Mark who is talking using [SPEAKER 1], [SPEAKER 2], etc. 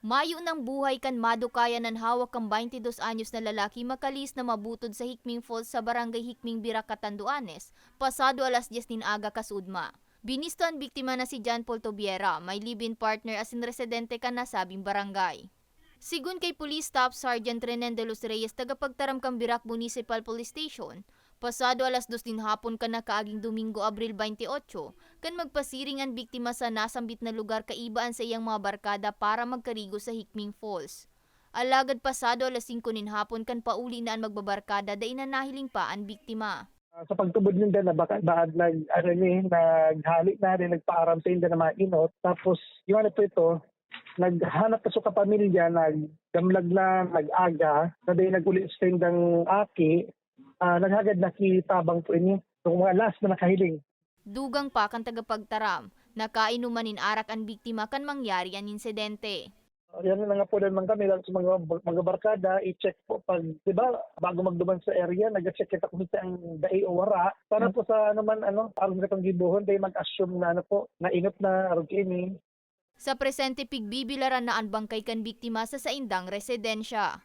[SPEAKER 1] Mayo ng buhay kan madukaya ng hawak kang 22 anyos na lalaki makalis na mabutod sa Hikming Falls sa barangay Hikming Bira, Catanduanes, pasado alas 10 din aga kasudma. Binisto ang biktima na si John Paul Tobiera, may live-in partner asin residente ka na sabing barangay. Sigun kay Police Staff Sergeant Renen de los Reyes, tagapagtaram kang Birak Municipal Police Station, pasado alas 2 din hapon ka na kaaging Domingo, Abril 28, kan magpasiring ang biktima sa nasambit na lugar kaibaan sa iyang mga barkada para magkarigo sa Hikming Falls. Alagad pasado alas 5 nin hapon kan pauli na ang magbabarkada da inanahiling pa ang biktima.
[SPEAKER 2] Ah, sa pagtubod nila na baka baad nag ano ni naghalik na rin nagpaaram sa inda na mga inot tapos yung ano po ito naghanap pa sa kapamilya nagdamlag na nag-aga na dahil naguli sa aki ah, naghagad na kitabang po ini yung mga last na nakahiling.
[SPEAKER 1] Dugang pa kan tagapagtaram, nakainuman nin arak ang biktima kan mangyari ang insidente.
[SPEAKER 2] yan na nga po din man kami lang sa mga, mga barkada i-check po pag di ba bago magduman sa area nag-check kita kung sa ang dai o wara. Para po sa ano man ano aron sa gibuhon dahil mag-assume na ano po na inot na aron kini.
[SPEAKER 1] Sa presente pigbibilaran na ang bangkay kan biktima sa saindang residensya.